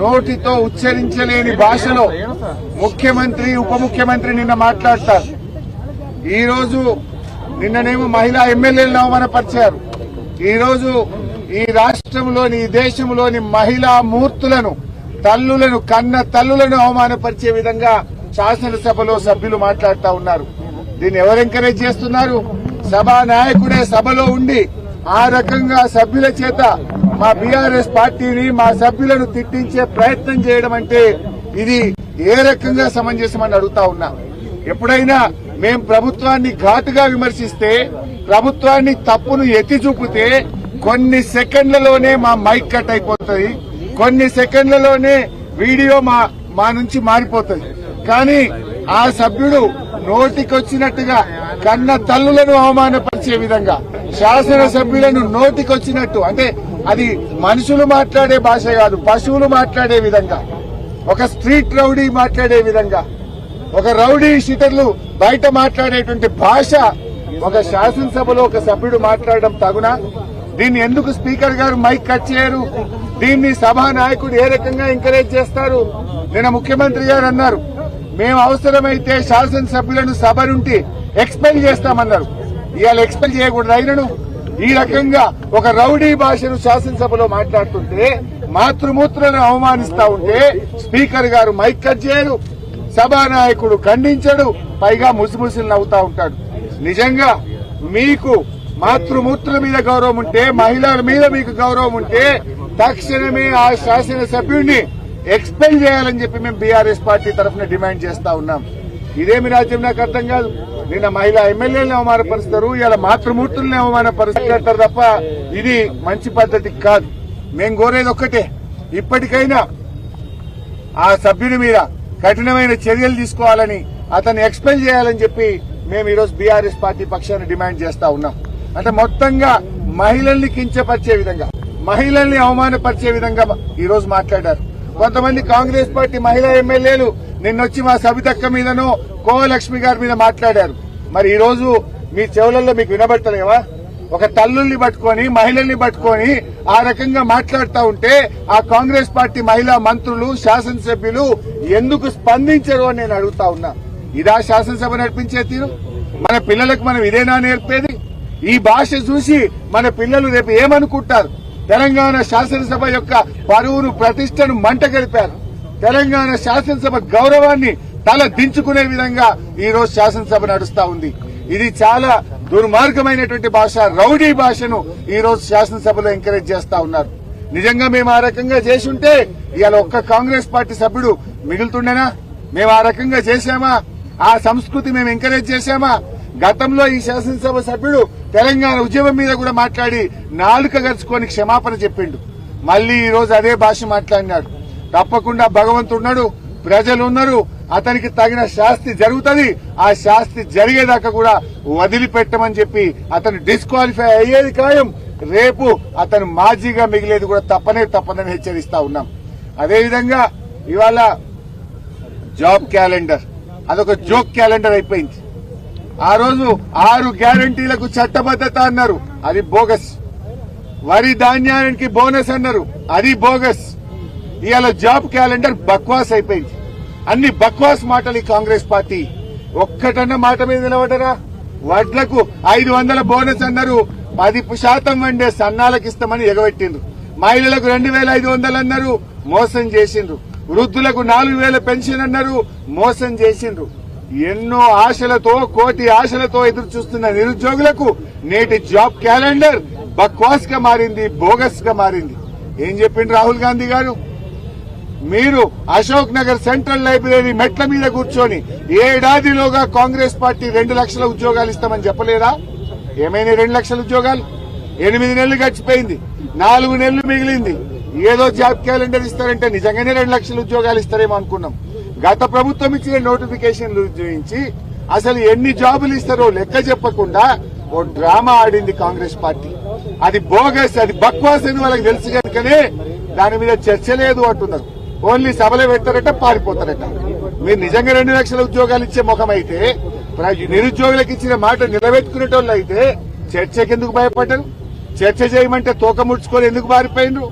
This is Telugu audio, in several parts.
నోటితో ఉచ్చరించలేని భాషలో ముఖ్యమంత్రి ఉప ముఖ్యమంత్రి నిన్న మాట్లాడతారు. ఈరోజు నిన్ననేమో మహిళా ఎమ్మెల్యేలను అవమానపరిచారు. ఈరోజు ఈ రాష్ట్రంలోని ఈ దేశంలోని మహిళా మూర్తులను తల్లులను కన్న తల్లులను అవమానపరిచే విధంగా శాసనసభలో సభ్యులు మాట్లాడుతూ ఉన్నారు. దీన్ని ఎవరు ఎంకరేజ్ చేస్తున్నారు? సభా నాయకుడే సభలో ఉండి ఆ రకంగా సభ్యుల చేత మా బీఆర్ఎస్ పార్టీని మా సభ్యులను తిట్టించే ప్రయత్నం చేయడం అంటే ఇది ఏ రకంగా సమంజసమని అడుగుతా ఉన్నా. ఎప్పుడైనా మేం ప్రభుత్వాన్ని ఘాటుగా విమర్శిస్తే ప్రభుత్వాన్ని తప్పును ఎత్తి చూపితే కొన్ని సెకండ్లలోనే మా మైక్ కట్ అయిపోతుంది. కొన్ని సెకండ్లలోనే వీడియో మా మా నుంచి మారిపోతుంది. కానీ ఆ సభ్యుడు నోటికొచ్చినట్టుగా కన్న తల్లులను అవమానపరిచే విధంగా శాసన సభ్యులను నోటికొచ్చినట్టు అంటే అది మనుషులు మాట్లాడే భాష కాదు పశువులు మాట్లాడే విధంగా. ఒక స్ట్రీట్ రౌడీ మాట్లాడే విధంగా. ఒక రౌడీ షీటర్లు బయట మాట్లాడేటువంటి భాష ఒక శాసనసభలో ఒక సభ్యుడు మాట్లాడడం తగునా? దీన్ని ఎందుకు స్పీకర్ గారు మైక్ కట్ చేయరు? దీన్ని సభా నాయకుడు ఏ రకంగా ఎంకరేజ్ చేస్తారు? నిన్న ముఖ్యమంత్రి గారు అన్నారు మేము అవసరమైతే శాసనసభ్యులను సభ నుండి ఎక్స్పెల్ చేస్తామన్నారు. ఇవాళ ఎక్స్పెల్ చేయకూడదు అయినను. ఈ రకంగా ఒక రౌడీ భాషను శాసనసభలో మాట్లాడుతుంటే మాతృమూత్రను అవమానిస్తా ఉంటే స్పీకర్ గారు మైక్ కట్ చేయరు సభానాయకుడు ఖండించడు పైగా ముసిముసిలు నవ్వుతా ఉంటాడు. నిజంగా మీకు మాతృమూత్ర మీద గౌరవం ఉంటే మహిళల మీద మీకు గౌరవం ఉంటే తక్షణమే ఆ శాసనసభ్యుడిని ఎక్స్పెల్ చేయాలని చెప్పి మేము బీఆర్ఎస్ పార్టీ తరఫున డిమాండ్ చేస్తా ఉన్నాం. ఇదేమి రాజ్యం నాకు అర్థం కాదు. నిన్న మహిళా ఎమ్మెల్యేలను అవమానపరుస్తారు ఇలా మాతృమూర్తుల్ని అవమానపరుస్తారు. తప్ప ఇది మంచి పద్ధతి కాదు. మేము కోరేది ఒక్కటే ఇప్పటికైనా ఆ సభ్యుని మీద కఠినమైన చర్యలు తీసుకోవాలని అతన్ని ఎక్స్పెల్ చేయాలని చెప్పి మేము ఈరోజు బీఆర్ఎస్ పార్టీ పక్షాన్ని డిమాండ్ చేస్తా ఉన్నాం. అంటే మొత్తంగా మహిళల్ని కించపరిచే విధంగా మహిళల్ని అవమానపరిచే విధంగా ఈరోజు మాట్లాడారు. కొంతమంది కాంగ్రెస్ పార్టీ మహిళా ఎమ్మెల్యేలు నిన్నొచ్చి మా సబితక్క మీదను కోవలక్ష్మి గారి మీద మాట్లాడారు. మరి ఈ రోజు మీ చెవులలో మీకు వినబడతలేవా? ఒక తల్లుల్ని పట్టుకొని మహిళల్ని పట్టుకొని ఆ రకంగా మాట్లాడుతూ ఉంటే ఆ కాంగ్రెస్ పార్టీ మహిళా మంత్రులు శాసనసభ్యులు ఎందుకు స్పందించరు అని నేను అడుగుతా ఉన్నా. ఇదా శాసనసభ నడిపించే తీరు? మన పిల్లలకు మనం ఇదేనా నేర్పేది? ఈ భాష చూసి మన పిల్లలు రేపు ఏమనుకుంటారు? తెలంగాణ శాసనసభ యొక్క పరువును ప్రతిష్టను మంట గడిపారు. తెలంగాణ శాసనసభ గౌరవాన్ని తల దించుకునే విధంగా ఈ రోజు శాసనసభ నడుస్తా ఉంది. ఇది చాలా దుర్మార్గమైనటువంటి భాష రౌడీ భాషను ఈ రోజు శాసనసభలో ఎంకరేజ్ చేస్తా ఉన్నారు. నిజంగా మేము ఆ రకంగా చేసి ఉంటే ఇవాళ ఒక్క కాంగ్రెస్ పార్టీ సభ్యుడు మిగులుతుండేనా? మేము ఆ రకంగా చేశామా? ఆ సంస్కృతి మేము ఎంకరేజ్ చేశామా? గతంలో ఈ శాసనసభ సభ్యుడు తెలంగాణ ఉద్యమం మీద కూడా మాట్లాడి నాలుక గరుచుకొని క్షమాపణ చెప్పిండు. మళ్ళీ ఈ రోజు అదే భాష మాట్లాడినాడు. తప్పకుండా భగవంతుడున్నాడు ప్రజలు ఉన్నారు అతనికి తగిన శాస్తి జరుగుతుంది. ఆ శాస్తి జరిగేదాకా కూడా వదిలిపెట్టమని చెప్పి అతను డిస్క్వాలిఫై అయ్యేది ఖాయం. రేపు అతను మాజీగా మిగిలేది కూడా తప్పనే తప్పదని హెచ్చరిస్తా ఉన్నాం. అదేవిధంగా ఇవాళ జాబ్ క్యాలెండర్. అదొక జోక్ క్యాలెండర్ అయిపోయింది. ఆ రోజు ఆరు గ్యారంటీలకు చట్టబద్దత అన్నారు. అది బోగస్. వరి ధాన్యానికి బోనస్ అన్నారు. అది బోగస్. ఇవాళ జాబ్ క్యాలెండర్ బక్వాస్ అయిపోయింది. అన్ని బక్వాస్ మాటలు ఈ కాంగ్రెస్ పార్టీ. ఒక్కటన్న మాట మీద నిలబడరా? వడ్లకు ఐదు వందల బోనస్ అన్నారు. పది శాతం వండే సన్నాలకు ఇస్తామని ఎగబెట్టిండ్రు. మహిళలకు రెండు వేల ఐదు వందలు అన్నారు. మోసం చేసిండ్రు. వృద్ధులకు నాలుగు వేల పెన్షన్ అన్నారు. మోసం చేసిండ్రు. ఎన్నో ఆశలతో కోటి ఆశలతో ఎదురు చూస్తున్న నిరుద్యోగులకు నేటి జాబ్ క్యాలెండర్ బక్వాస్గా మారింది బోగస్గా మారింది. ఏం చెప్పిండు రాహుల్ గాంధీ గారు? మీరు అశోక్ నగర్ సెంట్రల్ లైబ్రరీ మెట్ల మీద కూర్చొని ఏడాదిలోగా కాంగ్రెస్ పార్టీ రెండు లక్షల ఉద్యోగాలు ఇస్తామని చెప్పలేదా? ఏమైనా రెండు లక్షల ఉద్యోగాలు? ఎనిమిది నెలలు గడిచిపోయింది. నాలుగు నెలలు మిగిలింది. ఏదో జాబ్ క్యాలెండర్ ఇస్తారంటే నిజంగానే రెండు లక్షల ఉద్యోగాలు ఇస్తారేమో అనుకున్నాం. గత ప్రభుత్వం ఇచ్చిన నోటిఫికేషన్లు చూపించి అసలు ఎన్ని జాబులు ఇస్తారో లెక్క చెప్పకుండా ఓ డ్రామా ఆడింది కాంగ్రెస్ పార్టీ. అది బోగస్ అది బక్వాస్ అని వాళ్ళకి తెలుసు కనుకనే దాని మీద చర్చ లేదు అంటున్నారు. ఓన్లీ సభలే పెడతారట పారిపోతారట. మీరు నిజంగా రెండు లక్షల ఉద్యోగాలు ఇచ్చే ముఖం అయితే నిరుద్యోగులకు ఇచ్చిన మాట నిలబెట్టుకునేటోళ్ళు అయితే చర్చకి ఎందుకు భయపడ్డారు? చర్చ చేయమంటే తోక ముడుచుకొని ఎందుకు పారిపోయినరు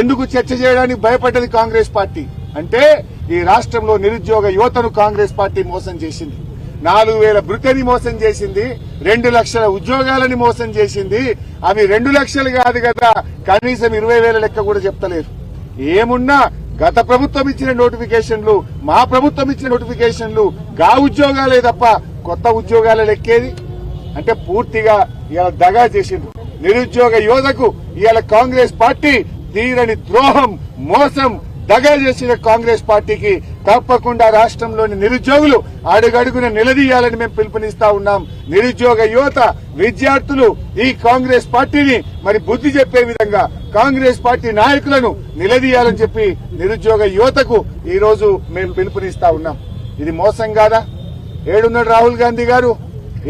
ఎందుకు చర్చ చేయడానికి భయపడ్డది కాంగ్రెస్ పార్టీ? అంటే ఈ రాష్ట్రంలో నిరుద్యోగ యువతను కాంగ్రెస్ పార్టీ మోసం చేసింది. నాలుగు వేల బృతని మోసం చేసింది రెండు లక్షల ఉద్యోగాలని మోసం చేసింది. అవి రెండు లక్షలు కాదు కదా కనీసం ఇరవై వేల లెక్క కూడా చెప్తలేరు. ఏమున్నా గత ప్రభుత్వం ఇచ్చిన నోటిఫికేషన్లు మా ప్రభుత్వం ఇచ్చిన నోటిఫికేషన్లు గా ఉద్యోగాలే తప్ప కొత్త ఉద్యోగాల లెక్కేది? అంటే పూర్తిగా ఇవాళ దగా చేసిండ్రు. నిరుద్యోగ యువతకు ఇవాళ కాంగ్రెస్ పార్టీ తీరని ద్రోహం మోసం దగా చేసిన కాంగ్రెస్ పార్టీకి తప్పకుండా రాష్ట్రంలోని నిరుద్యోగులు అడుగడుగున నిలదీయాలని మేము పిలుపునిస్తా ఉన్నాం. నిరుద్యోగ యువత విద్యార్థులు ఈ కాంగ్రెస్ పార్టీని మరి బుద్ధి చెప్పే విధంగా కాంగ్రెస్ పార్టీ నాయకులను నిలదీయాలని చెప్పి నిరుద్యోగ యువతకు ఈ రోజు మేము పిలుపునిస్తా ఉన్నాం. ఇది మోసం కాదా? ఏడున్నాడు రాహుల్ గాంధీ గారు?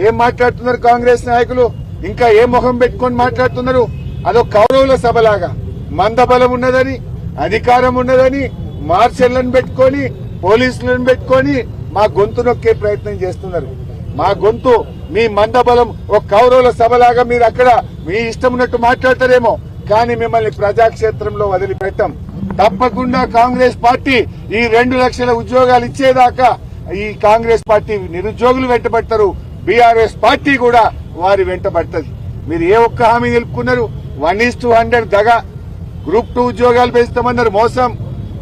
ఏం మాట్లాడుతున్నారు కాంగ్రెస్ నాయకులు? ఇంకా ఏ మొహం పెట్టుకొని మాట్లాడుతున్నారు? అదో కౌరవుల సభలాగా. మందబలం ఉన్నదని అధికారం ఉన్నదని మార్షల్లను పెట్టుకొని పోలీసులను పెట్టుకొని మా గొంతు నొక్కే ప్రయత్నం చేస్తున్నారు. మా గొంతు మీ మందబలం ఒక కౌరవుల సభలాగా మీరు అక్కడ మీ ఇష్టం ఉన్నట్టు మాట్లాడతారేమో కానీ మిమ్మల్ని ప్రజాక్షేత్రంలో వదిలిపెట్టాం. తప్పకుండా కాంగ్రెస్ పార్టీ ఈ రెండు లక్షల ఉద్యోగాలు ఇచ్చేదాకా ఈ కాంగ్రెస్ పార్టీ నిరుద్యోగులు వెంటబడతారు. బీఆర్ఎస్ పార్టీ కూడా వారి వెంటబడుతుంది మీరు ఏ ఒక్క హామీ నిలుపుకున్నారు? వన్ ఈస్ టూ హండ్రెడ్ దగా. గ్రూప్ టూ ఉద్యోగాలు పెంచుతామన్నారు మోసం.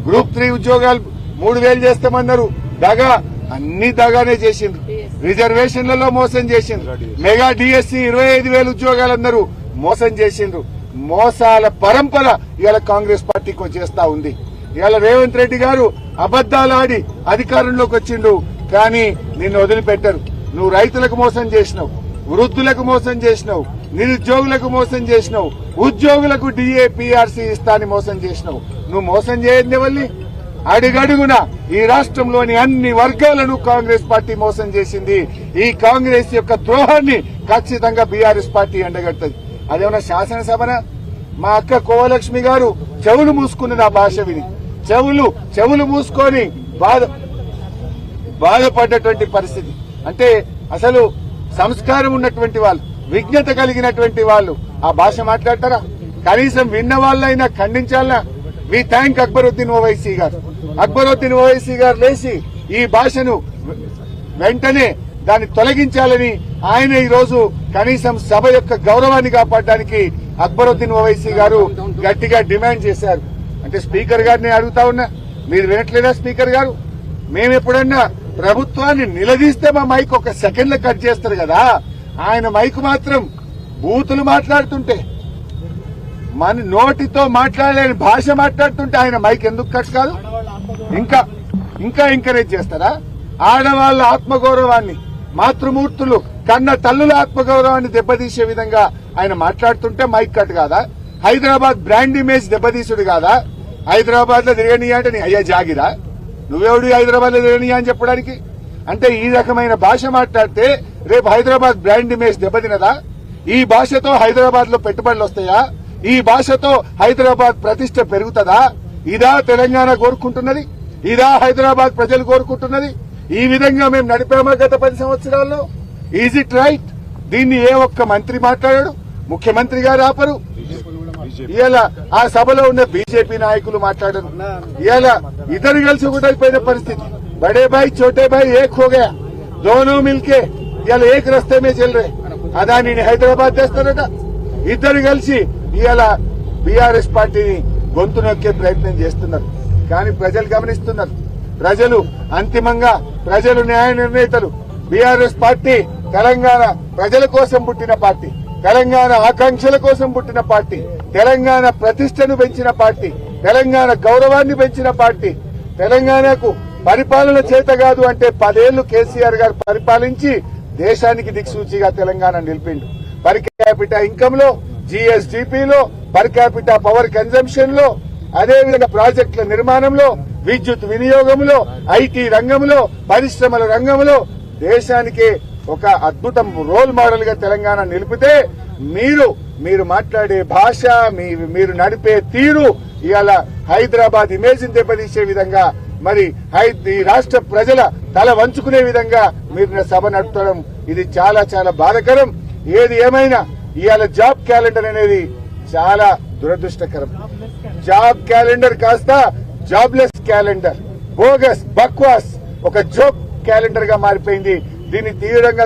గ్రూప్ త్రీ ఉద్యోగాలు మూడు వేలు చేస్తామన్నారు. దగా అన్ని దగానే చేసిండ్రు. రిజర్వేషన్లలో మోసం చేసిండ్రు. మెగా డిఎస్సి ఇరవై ఐదు వేల ఉద్యోగాలు అన్నారు మోసం చేసిండ్రు. మోసాల పరంపర ఇవాళ కాంగ్రెస్ పార్టీకి వచ్చేస్తా ఉంది. ఇవాళ రేవంత్ రెడ్డి గారు అబద్దాలు ఆడి అధికారంలోకి వచ్చిండు. కానీ నిన్ను వదిలిపెట్టరు. నువ్వు రైతులకు మోసం చేసినావు. వృద్ధులకు మోసం చేసినావు. నిరుద్యోగులకు మోసం చేసినావు. ఉద్యోగులకు డిఏ పిఆర్సీ ఇస్తాని మోసం చేసినావు. నువ్వు మోసం చేయని వల్లి. అడుగడుగున ఈ రాష్ట్రంలోని అన్ని వర్గాలను కాంగ్రెస్ పార్టీ మోసం చేసింది. ఈ కాంగ్రెస్ యొక్క ద్రోహాన్ని ఖచ్చితంగా బీఆర్ఎస్ పార్టీ ఎండగడుతుంది. అదేమన్నా శాసనసభన? మా అక్క కోవలక్ష్మి గారు చెవులు మూసుకున్న నా భాష విని. చెవులు చెవులు మూసుకొని బాధ బాధపడ్డటువంటి పరిస్థితి. అంటే అసలు సంస్కారం ఉన్నటువంటి వాళ్ళు విజ్ఞత కలిగినటువంటి వాళ్ళు ఆ భాష మాట్లాడతారా? కనీసం విన్న వాళ్ళైనా ఖండించాలనా? వి థ్యాంక్ అక్బరుద్దీన్ ఓవైసీ గారు. అక్బరుద్దీన్ ఓవైసీ గారు లేచి ఈ భాషను వెంటనే దాన్ని తొలగించాలని ఆయన ఈ రోజు కనీసం సభ యొక్క గౌరవాన్ని కాపాడడానికి అక్బరుద్దీన్ ఓవైసీ గారు గట్టిగా డిమాండ్ చేశారు. అంటే స్పీకర్ గారిని అడుగుతా ఉన్నా మీరు వినట్లేదా స్పీకర్ గారు? మేము ఎప్పుడన్నా ప్రభుత్వాన్ని నిలదీస్తే మా మైక్ ఒక సెకండ్ కట్ చేస్తారు కదా. ఆయన మైక్ మాత్రం బూతులు మాట్లాడుతుంటే మన నోటితో మాట్లాడలేని భాష మాట్లాడుతుంటే ఆయన మైక్ ఎందుకు కట్ కాదు? ఇంకా ఇంకా ఎంకరేజ్ చేస్తారా? ఆడవాళ్ళ ఆత్మగౌరవాన్ని మాతృమూర్తులు కన్న తల్లుల ఆత్మగౌరవాన్ని దెబ్బతీసే విధంగా ఆయన మాట్లాడుతుంటే మైక్ కట్ కాదా? హైదరాబాద్ బ్రాండ్ ఇమేజ్ దెబ్బతీసుడు కాదా? హైదరాబాద్లో తిరగనియా అంటే నీ అయ్యా జాగిరా? నువ్వెవడు హైదరాబాద్లో తిరగనియా అని చెప్పడానికి? అంటే ఈ రకమైన భాష మాట్లాడితే రేపు హైదరాబాద్ బ్రాండ్ ఇమేజ్ దెబ్బతినదా? ఈ భాషతో హైదరాబాద్లో పెట్టుబడులు వస్తాయా? ఈ భాషతో హైదరాబాద్ ప్రతిష్ట పెరుగుతుందా? ఇదా తెలంగాణ కోరుకుంటున్నది? ఇదా హైదరాబాద్ ప్రజలు కోరుకుంటున్నది? ఈ విధంగా మేము నడిపామా గత పది సంవత్సరాల్లో? ఈజ్ ఇట్ రైట్ దీన్ని ఏ ఒక్క మంత్రి మాట్లాడాడు? ముఖ్యమంత్రి గారు ఆపరు. ఇవాళ ఆ సభలో ఉన్న బీజేపీ నాయకులు మాట్లాడరు. ఇవాళ ఇద్దరు కలిసి ఒకటైపోయిన పరిస్థితి. బడే బాయ్ చోటే బాయ్ ఏక్ కోగయా దోనో మిల్కే. ఇవాళ ఏక్ రస్తే మే చెల్లరే? రే హైదరాబాద్ చేస్తారట ఇద్దరు కలిసి ఇవాళ బీఆర్ఎస్ పార్టీని గొంతు నొక్కే ప్రయత్నం చేస్తున్నారు. కానీ ప్రజలు గమనిస్తున్నారు. ప్రజలు అంతిమంగా ప్రజలు న్యాయ నిర్ణేతలు. బీఆర్ఎస్ పార్టీ తెలంగాణ ప్రజల కోసం పుట్టిన పార్టీ. తెలంగాణ ఆకాంక్షల కోసం పుట్టిన పార్టీ. తెలంగాణ ప్రతిష్టను పెంచిన పార్టీ. తెలంగాణ గౌరవాన్ని పెంచిన పార్టీ. తెలంగాణకు పరిపాలన చేత కాదు అంటే పదేళ్ళు కేసీఆర్ గారు పరిపాలించి దేశానికి దిక్సూచిగా తెలంగాణ నిలిపిండు. పర్ క్యాపిటా ఇన్కమ్లో జిఎస్డిపిలో పర్ క్యాపిటా పవర్ కన్జంప్షన్లో అదేవిధంగా ప్రాజెక్టుల నిర్మాణంలో విద్యుత్ వినియోగంలో ఐటీ రంగంలో పరిశ్రమల రంగంలో దేశానికే ఒక అద్భుతం రోల్ మోడల్గా తెలంగాణ నిలిపితే మీరు మీరు మాట్లాడే భాష మీ మీరు నడిపే తీరు ఇవాళ హైదరాబాద్ ఇమేజ్ దెబ్బతీసే విధంగా మరి హై- ఈ రాష్ట్ర ప్రజల తల వంచుకునే విధంగా మీరు సభ నడపడం ఇది చాలా చాలా బాధకరం. ఏది ఏమైనా ఇవాళ జాబ్ క్యాలెండర్ అనేది చాలా దురదృష్టకరం. జాబ్ క్యాలెండర్ కాస్త జాబ్లెస్ క్యాలెండర్. బోగస్ బక్వాస్ ఒక జోక్ క్యాలెండర్గా మారిపోయింది. దీన్ని తీవ్రంగా